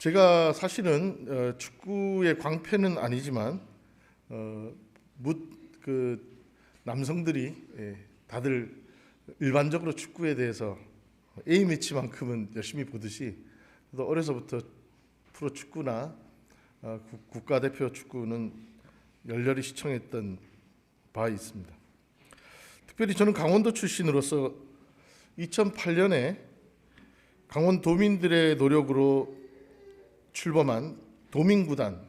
제가 사실은 어, 축구의 광팬은 아니지만 어, 묻그 남성들이 예, 다들 일반적으로 축구에 대해서 A 매치만큼은 열심히 보듯이 또 어려서부터 프로 축구나 어, 국- 국가대표 축구는 열렬히 시청했던 바 있습니다. 특별히 저는 강원도 출신으로서 2008년에 강원 도민들의 노력으로 출범한 도민구단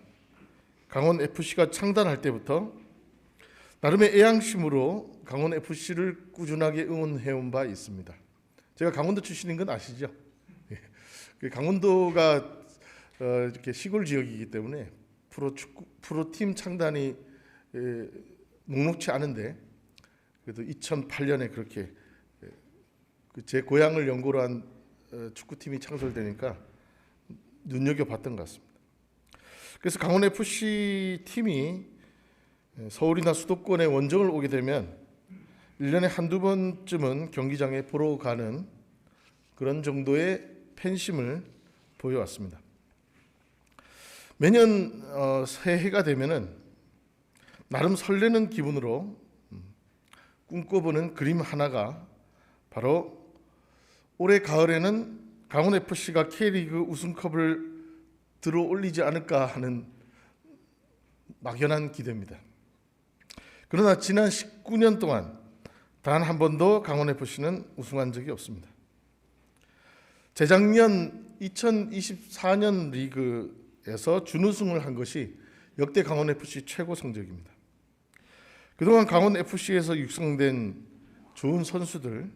강원 FC가 창단할 때부터 나름의 애양심으로 강원 FC를 꾸준하게 응원해온 바 있습니다. 제가 강원도 출신인 건 아시죠? 예. 그 강원도가 어, 이렇게 시골 지역이기 때문에 프로 축구 프로 팀 창단이 예, 녹록치 않은데 그래도 2008년에 그렇게 예, 그제 고향을 연고로 한 어, 축구팀이 창설되니까 눈여겨 봤던 것 같습니다. 그래서 강원 FC 팀이 예, 서울이나 수도권에 원정을 오게 되면 1년에 한두 번쯤은 경기장에 보러 가는 그런 정도의 팬심을 보여왔습니다. 매년 어, 새해가 되면은 나름 설레는 기분으로 음, 꿈꿔보는 그림 하나가 바로 올해 가을에는 강원 FC가 K리그 우승컵을 들어 올리지 않을까 하는 막연한 기대입니다. 그러나 지난 19년 동안 단 한 번도 강원 FC는 우승한 적이 없습니다. 재작년 2024년 리그에서 준우승을 한 것이 역대 강원 FC 최고 성적입니다. 그동안 강원 FC에서 육성된 좋은 선수들,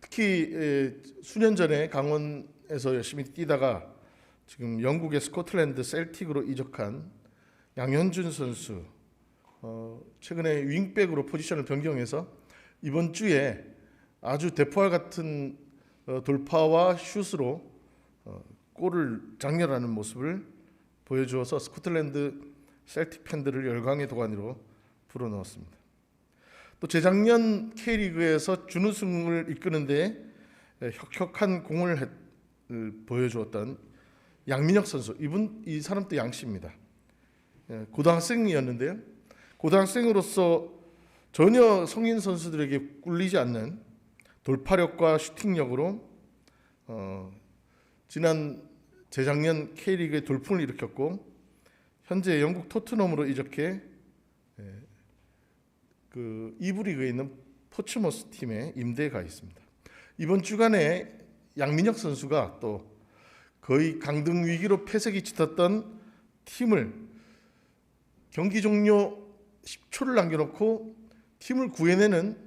특히 에, 수년 전에 강원에서 열심히 뛰다가 지금 영국의 스코틀랜드 셀틱으로 이적한 양현준 선수, 어, 최근에 윙백으로 포지션을 변경해서 이번 주에 아주 대포알 같은 어, 돌파와 슛으로 어, 골을 장렬하는 모습을 보여주어서 스코틀랜드 셀틱 팬들을 열광의 도가니로 불어넣었습니다. 또 재작년 K리그에서 준우승을 이끄는데 혁혁한 공을 했- 을 보여주었던 양민혁 선수 이분 이 사람도 양씨입니다. 예, 고등학생이었는데요. 고등학생으로서 전혀 성인 선수들에게 꿀리지 않는 돌파력과 슈팅력으로 어, 지난 재작년 K리그의 돌풍을 일으켰고 현재 영국 토트넘으로 이적해 예, 그 이부 리그에 있는 포츠머스 팀에 임대에 가 있습니다. 이번 주간에 양민혁 선수가 또 거의 강등 위기로 폐색이 짙었던 팀을 경기 종료 10초를 남겨놓고 팀을 구해내는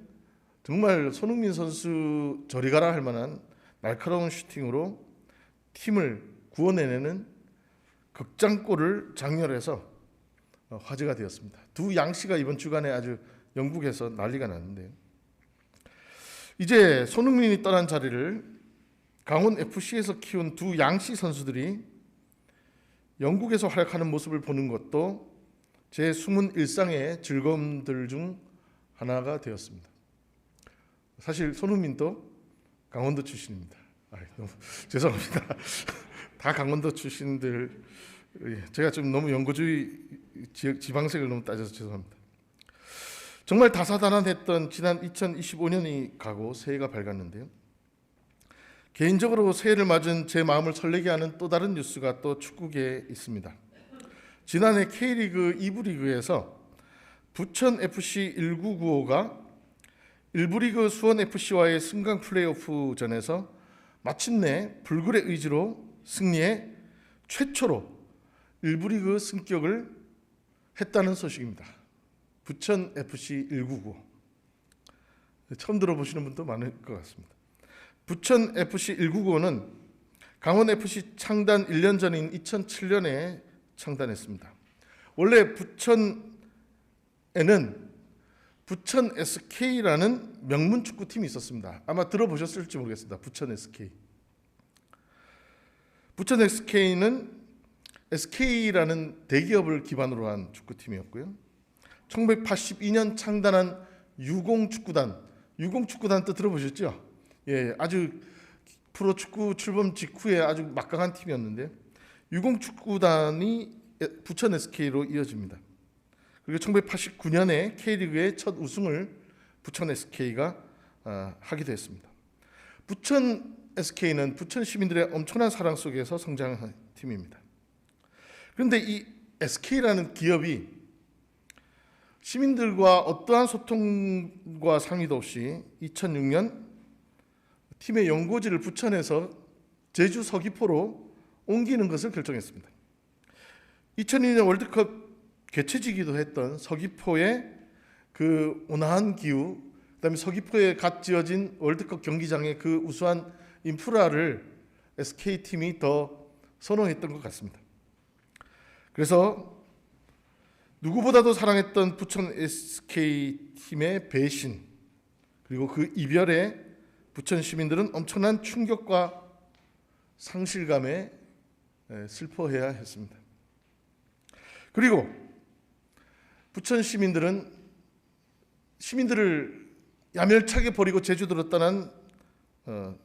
정말 손흥민 선수 저리 가라 할 만한 날카로운 슈팅으로 팀을 구원해내는 극장골을 장렬해서 어, 화제가 되었습니다. 두 양씨가 이번 주간에 아주 영국에서 난리가 났는데요. 이제 손흥민이 떠난 자리를 강원 FC에서 키운 두 양씨 선수들이 영국에서 활약하는 모습을 보는 것도 제 숨은 일상의 즐거움들 중 하나가 되었습니다. 사실 손흥민도 강원도 출신입니다. 아이, 너무 죄송합니다. 다 강원도 출신들 예, 제가 좀 너무 지역 지방색을 너무 따져서 죄송합니다. 정말 다사다난했던 지난 2025년이 가고 새해가 밝았는데요. 개인적으로 새해를 맞은 제 마음을 설레게 하는 또 다른 뉴스가 또 축구계에 있습니다. 지난해 K리그 2부 리그에서 부천 FC 1995가 일부 리그 수원 FC와의 승강 플레이오프전에서 마침내 불굴의 의지로 승리해 최초로 일부 리그 승격을 했다는 소식입니다. 부천 FC 199 처음 들어보시는 분도 많을 것 같습니다. 부천 FC 199는 강원 FC 창단 1년 전인 2007년에 창단했습니다. 원래 부천에는 부천 SK라는 명문 축구팀이 있었습니다. 아마 들어보셨을지 모르겠습니다. 부천 SK. 부천 SK는 SK라는 대기업을 기반으로 한 축구팀이었고요. 1982년 창단한 유공 축구단, 유공 축구단 또 들어보셨죠? 예, 아주 프로 축구 출범 직후에 아주 막강한 팀이었는데 유공 축구단이 부천 SK로 이어집니다. 그리고 1989년에 K리그의 첫 우승을 부천 SK가 아, 하기도 했습니다. 부천 SK는 부천 시민들의 엄청난 사랑 속에서 성장한 팀입니다. 그런데 이 SK라는 기업이 시민들과 어떠한 소통과 상의도 없이 2006년 팀의 연고지를 부천에서 제주 서귀포로 옮기는 것을 결정했습니다. 2002년 월드컵 개최지기도 했던 서귀포의 그 온화한 기후, 그다음에 서귀포에 갓 지어진 월드컵 경기장의 그 우수한 인프라를 SK 팀이 더 선호했던 것 같습니다. 그래서 누구보다도 사랑했던 부천 SK 팀의 배신 그리고 그 이별에 부천 시민들은 엄청난 충격과 상실감에 에, 슬퍼해야 했습니다. 그리고 부천 시민들은 시민들을 야멸차게 버리고 제주도로 떠난 어,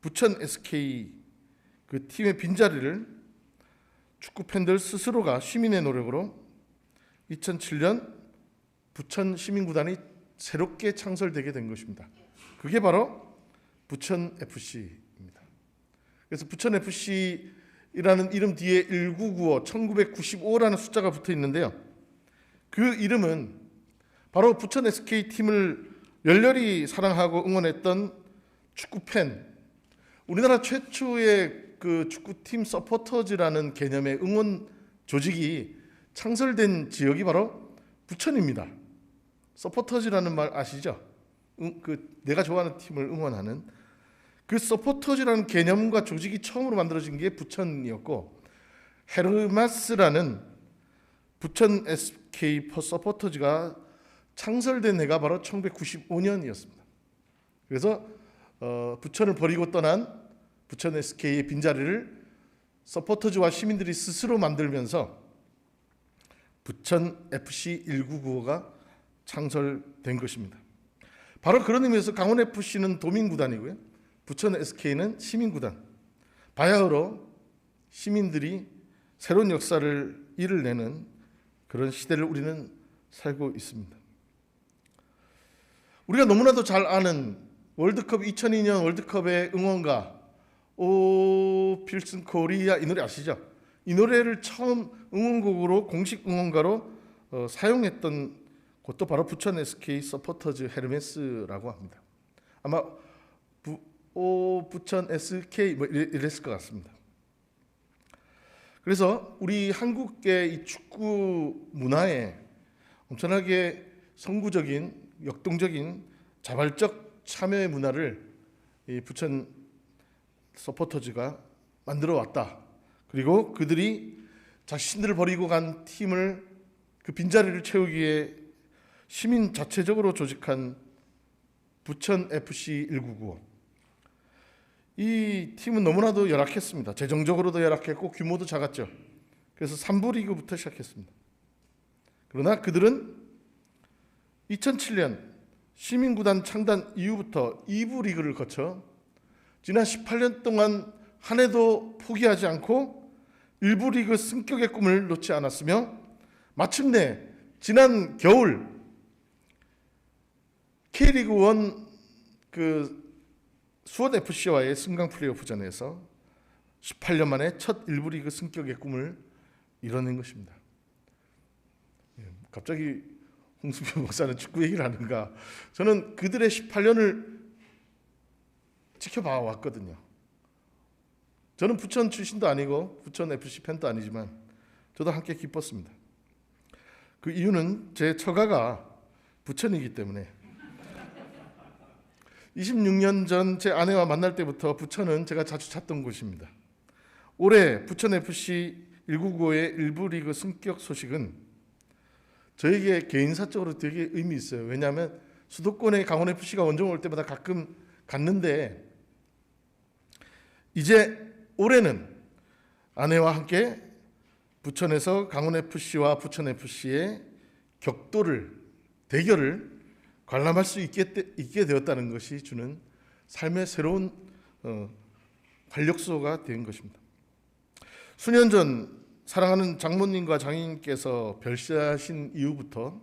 부천 SK 그 팀의 빈자리를 축구 팬들 스스로가 시민의 노력으로 2007년 부천 시민구단이 새롭게 창설되게 된 것입니다. 그게 바로 부천 FC입니다. 그래서 부천 FC이라는 이름 뒤에 1995, 1995라는 숫자가 붙어 있는데요. 그 이름은 바로 부천 SK 팀을 열렬히 사랑하고 응원했던 축구 팬, 우리나라 최초의 그 축구팀 서포터즈라는 개념의 응원 조직이 창설된 지역이 바로 부천입니다. 서포터즈라는 말 아시죠? 응, 그 내가 좋아하는 팀을 응원하는 그 서포터즈라는 개념과 조직이 처음으로 만들어진 게 부천이었고 헤르마스라는 부천 SK 서포터즈가 창설된 해가 바로 1995년이었습니다. 그래서 어, 부천을 버리고 떠난 부천 SK의 빈자리를 서포터즈와 시민들이 스스로 만들면서 부천 FC 1995가 창설된 것입니다. 바로 그런 의미에서 강원 FC는 도민 구단이고요. 부천 SK는 시민 구단. 바야흐로 시민들이 새로운 역사를 이를 내는 그런 시대를 우리는 살고 있습니다. 우리가 너무나도 잘 아는 월드컵 2002년 월드컵의 응원가 오 필슨 코리아 이 노래 아시죠? 이 노래를 처음 응원곡으로 공식 응원가로 어, 사용했던 곳도 바로 부천 SK 서포터즈 헤르메스라고 합니다. 아마 부, 오 부천 SK 뭐 이랬- 이랬을 것 같습니다. 그래서 우리 한국의 이 축구 문화에 엄청나게 선구적인 역동적인 자발적 참여의 문화를 이 부천 서포터즈가 만들어 왔다. 그리고 그들이 자신들을 버리고 간 팀을 그 빈자리를 채우기 위해 시민 자체적으로 조직한 부천 FC 1995. 이 팀은 너무나도 열악했습니다. 재정적으로도 열악했고 규모도 작았죠. 그래서 3부 리그부터 시작했습니다. 그러나 그들은 2007년 시민구단 창단 이후부터 2부 리그를 거쳐 지난 18년 동안 한 해도 포기하지 않고 1부 리그 승격의 꿈을 놓지 않았으며 마침내 지난 겨울 K리그 1그 수원 FC와의 승강 플레이오프전에서 18년 만에 첫 1부 리그 승격의 꿈을 이뤄낸 것입니다. 예, 갑자기 홍수표 목사는 축구 얘기를 하는가? 저는 그들의 18년을 지켜봐 왔거든요. 저는 부천 출신도 아니고 부천 FC 팬도 아니지만 저도 함께 기뻤습니다. 그 이유는 제 처가가 부천이기 때문에 26년 전 제 아내와 만날 때부터 부천은 제가 자주 찾던 곳입니다. 올해 부천 FC 199의 일부 리그 승격 소식은 저에게 개인사적으로 되게 의미 있어요. 왜냐하면 수도권의 강원 FC가 원정 올 때마다 가끔 갔는데 이제 올해는 아내와 함께 부천에서 강원 FC와 부천 FC의 격돌을 대결을 관람할 수 있게, 있게 되었다는 것이 주는 삶의 새로운 어, 활력소가 된 것입니다. 수년 전 사랑하는 장모님과 장인께서 별세하신 이후부터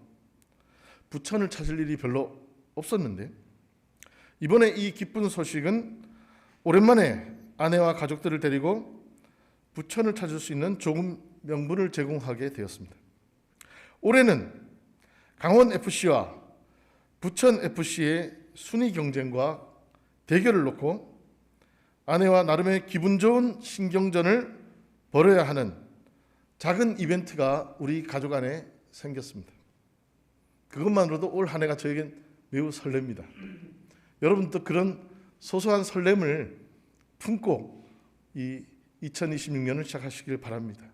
부천을 찾을 일이 별로 없었는데 이번에 이 기쁜 소식은 오랜만에 아내와 가족들을 데리고 부천을 찾을 수 있는 좋은 명분을 제공하게 되었습니다. 올해는 강원 FC와 부천 FC의 순위 경쟁과 대결을 놓고 아내와 나름의 기분 좋은 신경전을 벌여야 하는 작은 이벤트가 우리 가족 안에 생겼습니다. 그것만으로도 올 한 해가 저에겐 매우 설렙니다. 여러분도 그런 소소한 설렘을 품고 이 2026년을 시작하시길 바랍니다.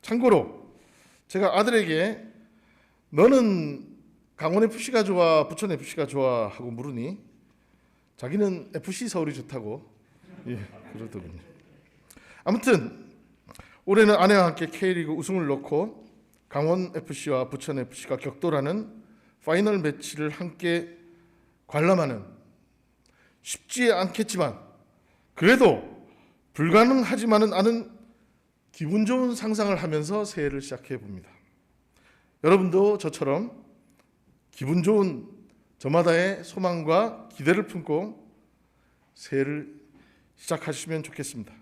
참고로 제가 아들에게 너는 강원 FC가 좋아, 부천 FC가 좋아 하고 물으니 자기는 FC 서울이 좋다고 예, 그러더군요. 아무튼 올해는 아내와 함께 K리그 우승을 놓고 강원 FC와 부천 FC가 격돌하는 파이널 매치를 함께 관람하는 쉽지 않겠지만 그래도 불가능하지만은 않은 기분 좋은 상상을 하면서 새해를 시작해 봅니다. 여러분도 저처럼 기분 좋은 저마다의 소망과 기대를 품고 새해를 시작하시면 좋겠습니다.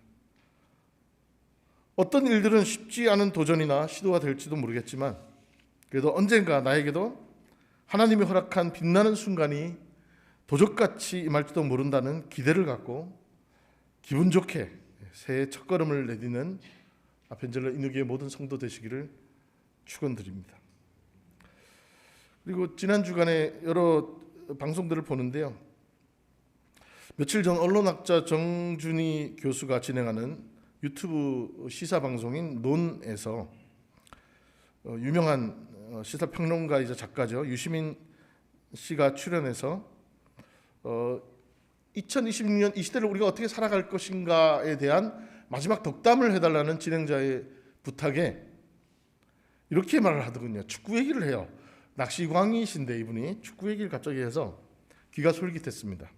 어떤 일들은 쉽지 않은 도전이나 시도가 될지도 모르겠지만 그래도 언젠가 나에게도 하나님이 허락한 빛나는 순간이 도적같이 임할지도 모른다는 기대를 갖고 기분 좋게 새해 첫걸음을 내디는 아펜젤러 인후기의 모든 성도 되시기를 축원드립니다. 그리고 지난 주간에 여러 방송들을 보는데요. 며칠 전 언론학자 정준희 교수가 진행하는 유튜브 시사 방송인 논에서 어, 유명한 어, 시사 평론가이자 작가죠 유시민 씨가 출연해서 어, 2026년 이 시대를 우리가 어떻게 살아갈 것인가에 대한 마지막 덕담을 해달라는 진행자의 부탁에 이렇게 말을 하더군요. 축구 얘기를 해요. 낚시광이신데 이분이 축구 얘기를 갑자기 해서 귀가 솔깃했습니다.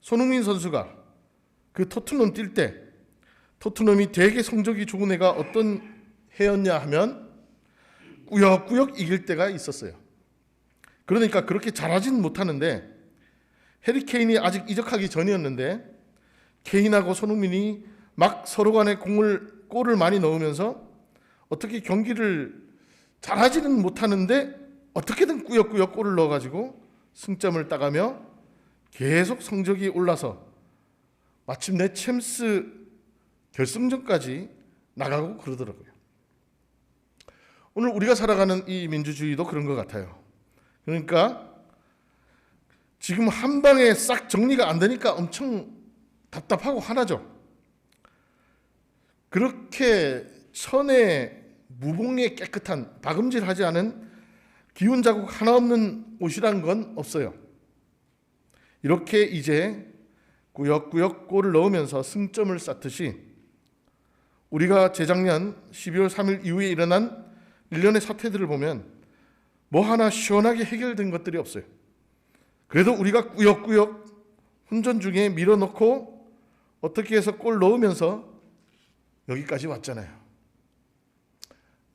손흥민 선수가 그 토트넘 뛸 때 토트넘이 되게 성적이 좋은 애가 어떤 해였냐 하면 꾸역꾸역 이길 때가 있었어요. 그러니까 그렇게 잘하진 못하는데 해리 케인이 아직 이적하기 전이었는데 케인하고 손흥민이 막 서로 간에 공을 골을 많이 넣으면서 어떻게 경기를 잘하지는 못하는데 어떻게든 꾸역꾸역 골을 넣어가지고 승점을 따가며 계속 성적이 올라서 마침내 챔스 결승전까지 나가고 그러더라고요. 오늘 우리가 살아가는 이 민주주의도 그런 것 같아요. 그러니까 지금 한 방에 싹 정리가 안 되니까 엄청 답답하고 화나죠. 그렇게 천에 무봉에 깨끗한 박음질하지 않은 기운 자국 하나 없는 옷이란 건 없어요. 이렇게 이제 꾸역꾸역 골을 넣으면서 승점을 쌓듯이 우리가 재작년 12월 3일 이후에 일어난 일련의 사태들을 보면 뭐 하나 시원하게 해결된 것들이 없어요. 그래도 우리가 꾸역꾸역 훈전 중에 밀어넣고 어떻게 해서 골 넣으면서 여기까지 왔잖아요.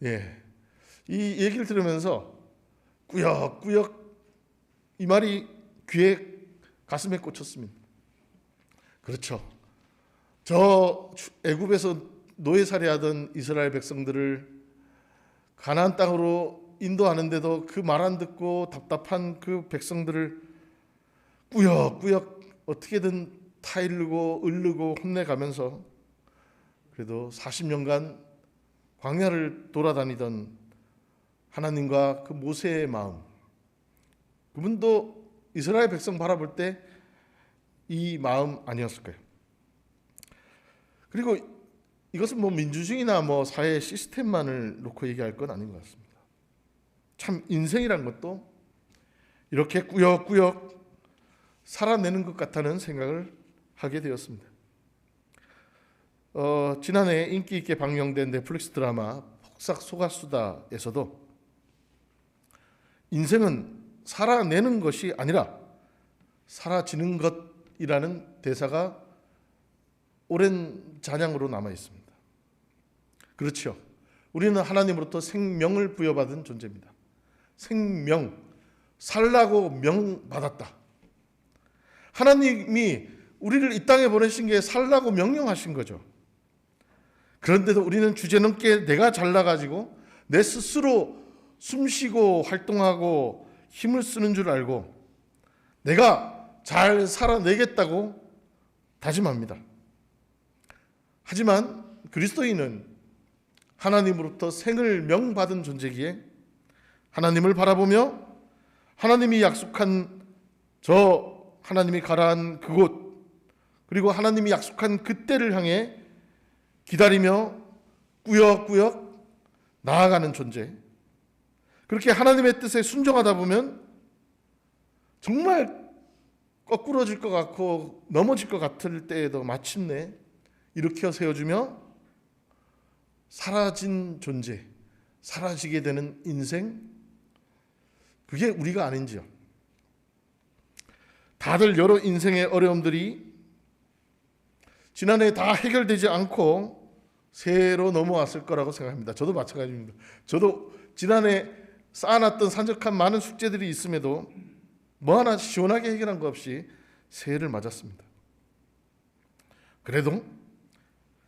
예. 이 얘기를 들으면서 꾸역꾸역 이 말이 귀에 가슴에 꽂혔습니다. 그렇죠. 저 애굽에서 노예 살이하던 이스라엘 백성들을 가나안 땅으로 인도하는데도 그 말 안 듣고 답답한 그 백성들을 꾸역꾸역 어떻게든 타일르고 을르고 혼내가면서 그래도 40년간 광야를 돌아다니던 하나님과 그 모세의 마음 그분도 이스라엘 백성 바라볼 때 이 마음 아니었을까요? 그리고 이것은 뭐 민주주의나 뭐 사회 시스템만을 놓고 얘기할 건 아닌 것 같습니다. 참 인생이란 것도 이렇게 꾸역꾸역 살아내는 것 같다는 생각을 하게 되었습니다. 어, 지난해 인기 있게 방영된 넷플릭스 드라마 폭삭 소가수다에서도 인생은 살아내는 것이 아니라 사라지는 그곳이라는 대사가 오랜 잔향으로 남아 있습니다. 그렇죠. 우리는 하나님으로부터 생명을 부여받은 존재입니다. 생명, 살라고 명 받았다. 하나님이 우리를 이 땅에 보내신 게 살라고 명령하신 거죠. 그런데도 우리는 주제넘게 내가 잘나가지고 내 스스로 숨쉬고 활동하고 힘을 쓰는 줄 알고 내가 잘 살아내겠다고 다짐합니다. 하지만 그리스도인은 하나님으로부터 생을 명받은 존재기에 하나님을 바라보며 하나님이 약속한 저 하나님이 가라한 그곳 그리고 하나님이 약속한 그때를 향해 기다리며 꾸역꾸역 나아가는 존재. 그렇게 하나님의 뜻에 순종하다 보면 정말 거꾸러질 것 같고 넘어질 것 같을 때에도 마침내 일으켜 세워주며 사라진 존재, 사라지게 되는 인생, 그게 우리가 아닌지요. 다들 여러 인생의 어려움들이 지난해 다 해결되지 않고 새해로 넘어왔을 거라고 생각합니다. 저도 마찬가지입니다. 저도 지난해 쌓아놨던 산적한 많은 숙제들이 있음에도 뭐 하나 시원하게 해결한 거 없이 새해를 맞았습니다. 그래도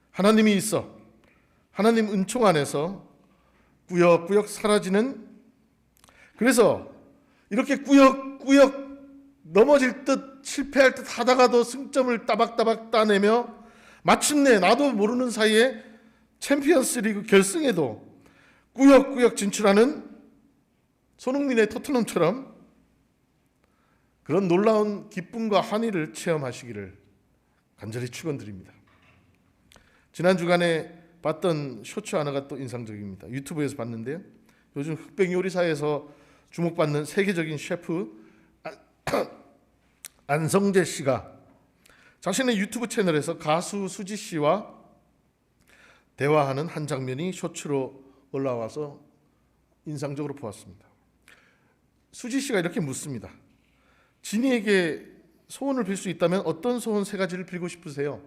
하나님이 있어 하나님 은총 안에서 꾸역꾸역 사라지는 그래서 이렇게 꾸역꾸역 넘어질 듯 실패할 듯 하다가도 승점을 따박따박 따내며 마침내 나도 모르는 사이에 챔피언스 리그 결승에도 꾸역꾸역 진출하는 손흥민의 토트넘처럼 그런 놀라운 기쁨과 환희를 체험하시기를 간절히 축원드립니다. 지난 주간에 봤던 쇼츠 하나가 또 인상적입니다. 유튜브에서 봤는데요. 요즘 흑백 요리사에서 주목받는 세계적인 셰프 안성재 씨가 자신의 유튜브 채널에서 가수 수지 씨와 대화하는 한 장면이 쇼츠로 올라와서 인상적으로 보았습니다. 수지 씨가 이렇게 묻습니다. 진이에게 소원을 빌 수 있다면 어떤 소원 세 가지를 빌고 싶으세요?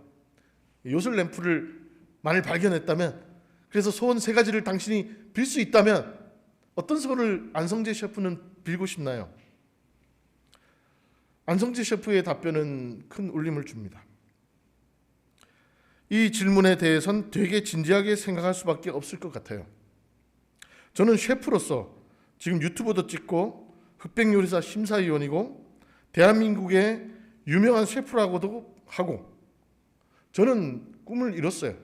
요술 램프를 만일 발견했다면 그래서 소원 세 가지를 당신이 빌 수 있다면 어떤 소원을 안성재 셰프는 빌고 싶나요? 안성재 셰프의 답변은 큰 울림을 줍니다. 이 질문에 대해선 되게 진지하게 생각할 수밖에 없을 것 같아요. 저는 셰프로서 지금 유튜브도 찍고 흑백 요리사 심사위원이고 대한민국의 유명한 셰프라고도 하고 저는 꿈을 이뤘어요.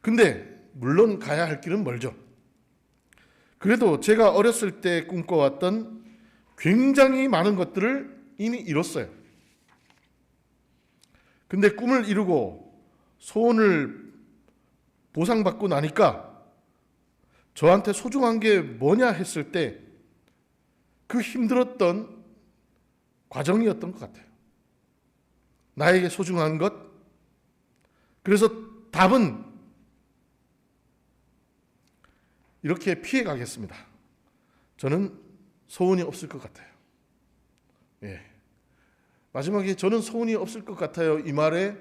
근데 물론 가야 할 길은 멀죠. 그래도 제가 어렸을 때 꿈꿔왔던 굉장히 많은 것들을 이미 이뤘어요. 근데 꿈을 이루고 소원을 보상받고 나니까 저한테 소중한 게 뭐냐 했을 때 그 힘들었던 과정이었던 것 같아요. 나에게 소중한 것. 그래서 답은 이렇게 피해 가겠습니다. 저는 소원이 없을 것 같아요. 예. 마지막에 저는 소원이 없을 것 같아요. 이 말에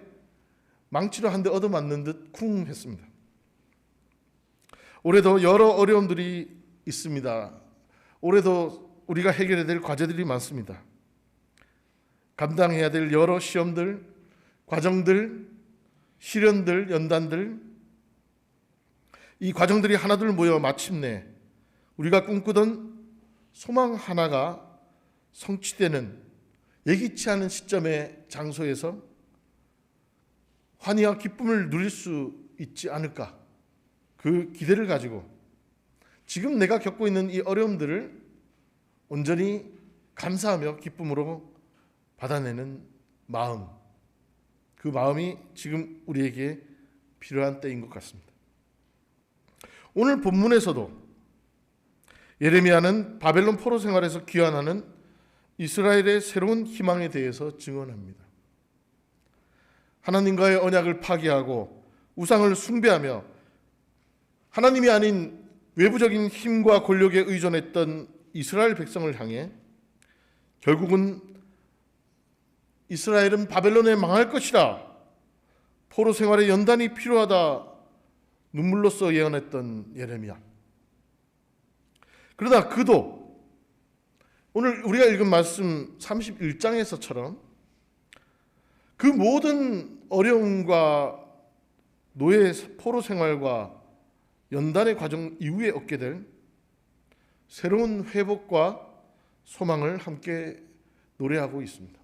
망치로 한 대 얻어맞는 듯 쿵 했습니다. 올해도 여러 어려움들이 있습니다. 올해도 우리가 해결해야 될 과제들이 많습니다. 감당해야 될 여러 시험들, 과정들, 시련들, 연단들, 이 과정들이 하나둘 모여 마침내 우리가 꿈꾸던 소망 하나가 성취되는 예기치 않은 시점의 장소에서 환희와 기쁨을 누릴 수 있지 않을까 그 기대를 가지고 지금 내가 겪고 있는 이 어려움들을 온전히 감사하며 기쁨으로 받아내는 마음 그 마음이 지금 우리에게 필요한 때인 것 같습니다. 오늘 본문에서도 예레미야는 바벨론 포로 생활에서 귀환하는 이스라엘의 새로운 희망에 대해서 증언합니다. 하나님과의 언약을 파기하고 우상을 숭배하며 하나님이 아닌 외부적인 힘과 권력에 의존했던 이스라엘 백성을 향해 결국은 이스라엘은 바벨론에 망할 것이라 포로 생활에 연단이 필요하다 눈물로써 예언했던 예레미야. 그러나 그도 오늘 우리가 읽은 말씀 31장에서처럼 그 모든 어려움과 노예 포로 생활과 연단의 과정 이후에 얻게 될 새로운 회복과 소망을 함께 노래하고 있습니다.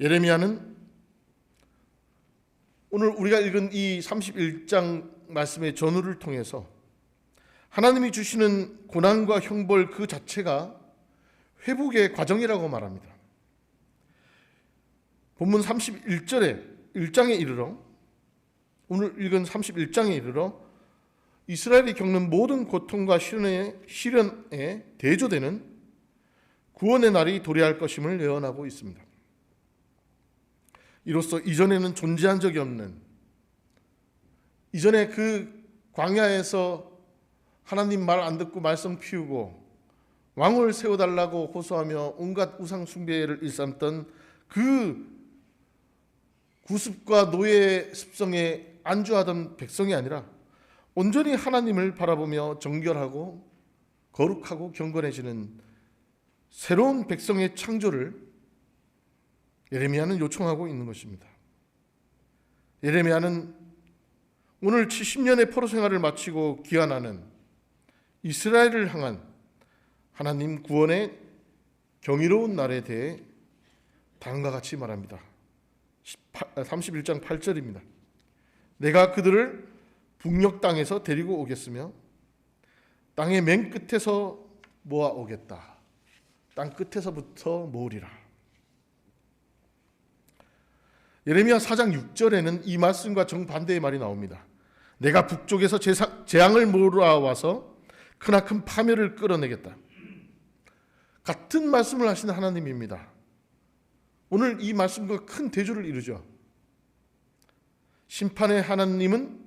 예레미야는 오늘 우리가 읽은 이 31장 말씀의 전후를 통해서 하나님이 주시는 고난과 형벌 그 자체가 회복의 과정이라고 말합니다. 본문 31절에 1장에 이르러 오늘 읽은 31장에 이르러 이스라엘이 겪는 모든 고통과 시련에, 시련에 대조되는 구원의 날이 도래할 것임을 예언하고 있습니다. 이로써 이전에는 존재한 적이 없는 이전에 그 광야에서 하나님 말 안 듣고 말썽 피우고 왕을 세워달라고 호소하며 온갖 우상 숭배를 일삼던 그 구습과 노예 습성에 안주하던 백성이 아니라 온전히 하나님을 바라보며 정결하고 거룩하고 경건해지는 새로운 백성의 창조를 예레미야는 요청하고 있는 것입니다. 예레미야는 오늘 70년의 포로 생활을 마치고 귀환하는 이스라엘을 향한 하나님 구원의 경이로운 날에 대해 다음과 같이 말합니다. 31장 8절입니다. 내가 그들을 북녘 땅에서 데리고 오겠으며 땅의 맨 끝에서 모아 오겠다. 땅 끝에서부터 모으리라. 예레미야 4장 6절에는 이 말씀과 정반대의 말이 나옵니다. 내가 북쪽에서 재앙을 몰아와서 크나큰 파멸을 끌어내겠다. 같은 말씀을 하시는 하나님입니다. 오늘 이 말씀과 큰 대조를 이루죠. 심판의 하나님은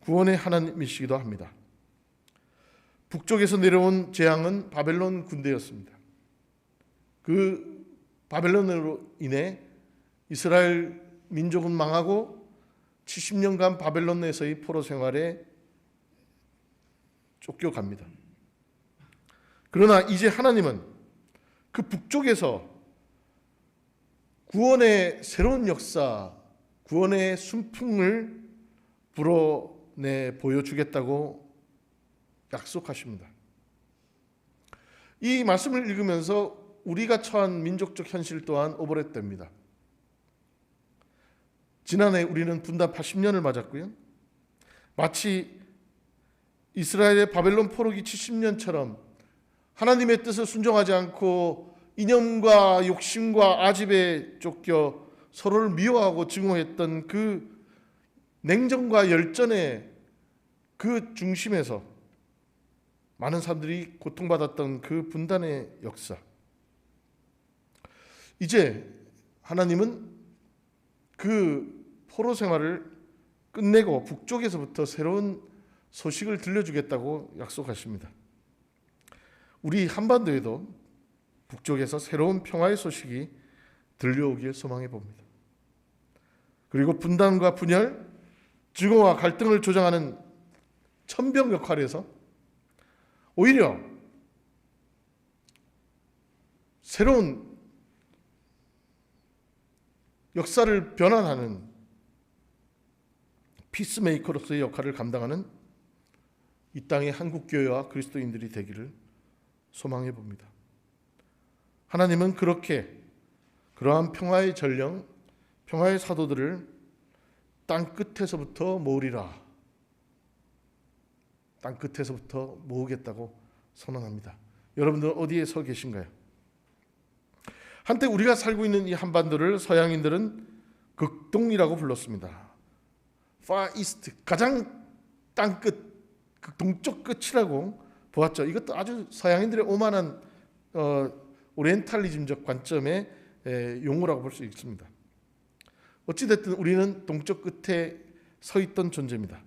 구원의 하나님이시기도 합니다. 북쪽에서 내려온 재앙은 바벨론 군대였습니다. 그 바벨론으로 인해 이스라엘 민족은 망하고 70년간 바벨론 내에서의 포로 생활에 쫓겨갑니다. 그러나 이제 하나님은 그 북쪽에서 구원의 새로운 역사, 구원의 순풍을 불어내 보여주겠다고 약속하십니다. 이 말씀을 읽으면서 우리가 처한 민족적 현실 또한 오버랩됩니다. 지난해 우리는 분단 80년을 맞았고요. 마치 이스라엘의 바벨론 포로기 70년처럼 하나님의 뜻을 순종하지 않고 이념과 욕심과 아집에 쫓겨 서로를 미워하고 증오했던 그 냉정과 열전의 그 중심에서 많은 사람들이 고통받았던 그 분단의 역사. 이제 하나님은 그 포로 생활을 끝내고 북쪽에서부터 새로운 소식을 들려주겠다고 약속하십니다. 우리 한반도에도 북쪽에서 새로운 평화의 소식이 들려오길 소망해 봅니다. 그리고 분단과 분열, 증오와 갈등을 조장하는 천병 역할에서 오히려 새로운 역사를 변환하는 피스메이커로서의 역할을 감당하는 이 땅의 한국 교회와 그리스도인들이 되기를 소망해 봅니다. 하나님은 그렇게 그러한 평화의 전령, 평화의 사도들을 땅 끝에서부터 모으리라. 땅 끝에서부터 모으겠다고 선언합니다. 여러분들 어디에 서 계신가요? 한때 우리가 살고 있는 이 한반도를 서양인들은 극동이라고 불렀습니다. far east 가장 땅 끝, 그 동쪽 끝이라고 보았죠. 이것도 아주 서양인들의 오만한 어, 오리엔탈리즘적 관점의 에, 용어라고 볼 수 있습니다. 어찌 됐든 우리는 동쪽 끝에 서 있던 존재입니다.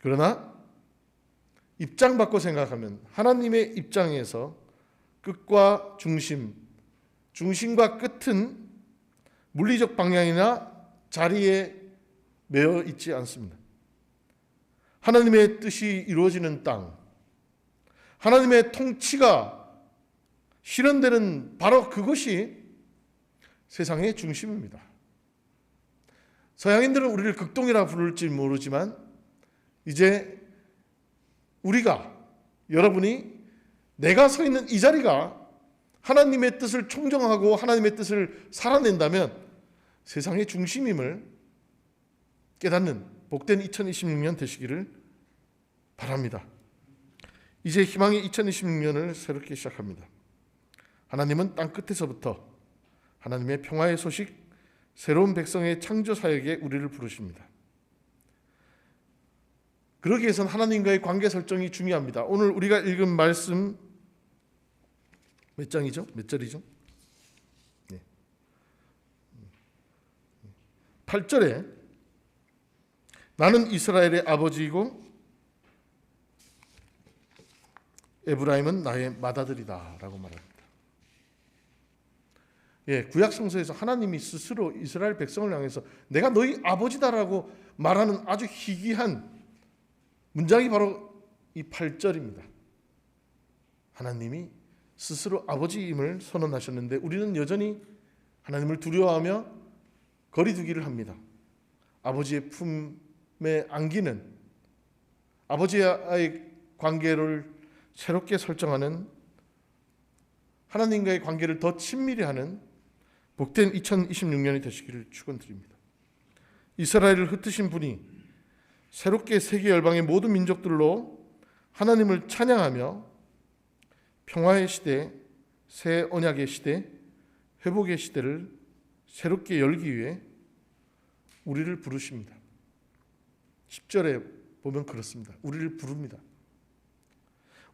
그러나 입장 바꿔 생각하면 하나님의 입장에서 끝과 중심 중심과 끝은 물리적 방향이나 자리에 매어 있지 않습니다. 하나님의 뜻이 이루어지는 땅, 하나님의 통치가 실현되는 바로 그것이 세상의 중심입니다. 서양인들은 우리를 극동이라 부를지 모르지만 이제 우리가 여러분이 내가 서 있는 이 자리가 하나님의 뜻을 총정하고 하나님의 뜻을 살아낸다면 세상의 중심임을 깨닫는 복된 2026년 되시기를 바랍니다. 이제 희망의 2026년을 새롭게 시작합니다. 하나님은 땅 끝에서부터 하나님의 평화의 소식, 새로운 백성의 창조 사역에 우리를 부르십니다. 그러기 위해서는 하나님과의 관계 설정이 중요합니다. 오늘 우리가 읽은 말씀 몇 장이죠? 몇 절이죠? 네. 8절에 나는 이스라엘의 아버지이고 에브라임은 나의 맏아들이다라고 말합니다. 예, 구약 성서에서 하나님이 스스로 이스라엘 백성을 향해서 내가 너희 아버지다라고 말하는 아주 희귀한 문장이 바로 이 8절입니다. 하나님이 스스로 아버지임을 선언하셨는데 우리는 여전히 하나님을 두려워하며 거리두기를 합니다. 아버지의 품에 안기는 아버지와의 관계를 새롭게 설정하는 하나님과의 관계를 더 친밀히 하는 복된 2026년이 되시기를 축원드립니다. 이스라엘을 흩으신 분이 새롭게 세계 열방의 모든 민족들로 하나님을 찬양하며 평화의 시대, 새 언약의 시대, 회복의 시대를 새롭게 열기 위해 우리를 부르십니다. 10절에 보면 그렇습니다. 우리를 부릅니다.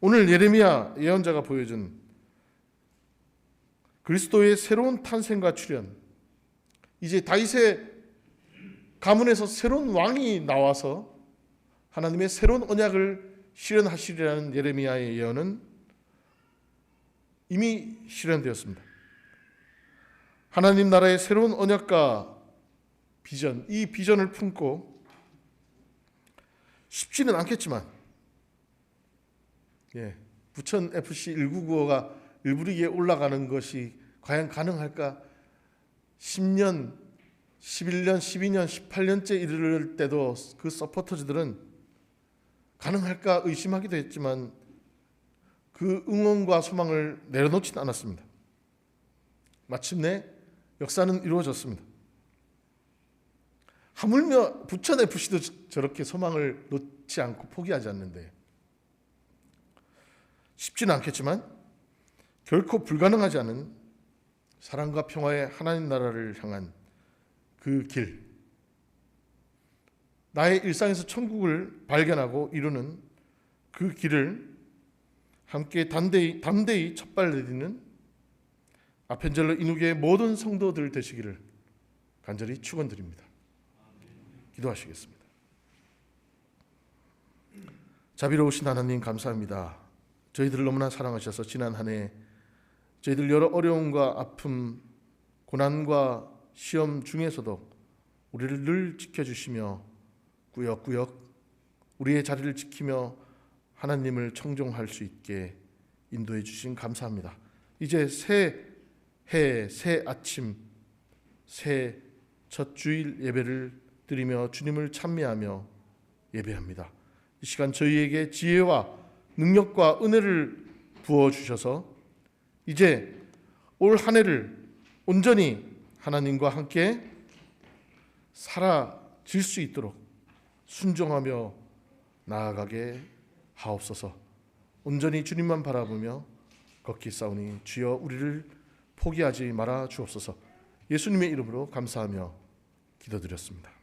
오늘 예레미야 예언자가 보여준 그리스도의 새로운 탄생과 출현, 이제 다윗의 가문에서 새로운 왕이 나와서 하나님의 새로운 언약을 실현하시리라는 예레미야의 예언은 이미 실현되었습니다. 하나님 나라의 새로운 언약과 비전, 이 비전을 품고 쉽지는 않겠지만, 예, 부천 FC 1995가 일부리기에 올라가는 것이 과연 가능할까? 10년, 11년, 12년, 18년째 이를 때도 그 서포터즈들은 가능할까 의심하기도 했지만 그 응원과 소망을 내려놓지는 않았습니다. 마침내 역사는 이루어졌습니다. 하물며 부천 FC도 저렇게 소망을 놓지 않고 포기하지 않는데 쉽지는 않겠지만 결코 불가능하지 않은 사랑과 평화의 하나님 나라를 향한 그 길, 나의 일상에서 천국을 발견하고 이루는 그 길을 함께 담대히, 담대히 첫발 내디는 아펜젤러 인후계의 모든 성도들 되시기를 간절히 축원드립니다. 기도하시겠습니다. 자비로우신 하나님 감사합니다. 저희들을 너무나 사랑하셔서 지난 한 해 저희들 여러 어려움과 아픔, 고난과 시험 중에서도 우리를 늘 지켜주시며 꾸역꾸역 우리의 자리를 지키며 하나님을 청종할 수 있게 인도해 주신 감사합니다. 이제 새 해, 새 아침, 새 첫 주일 예배를 드리며 주님을 찬미하며 예배합니다. 이 시간 저희에게 지혜와 능력과 은혜를 부어 주셔서 이제 올 한 해를 온전히 하나님과 함께 살아질 수 있도록 순종하며 나아가게 하옵소서. 온전히 주님만 바라보며 걷기 싸우니 주여 우리를 포기하지 말아 주옵소서. 예수님의 이름으로 감사하며 기도드렸습니다.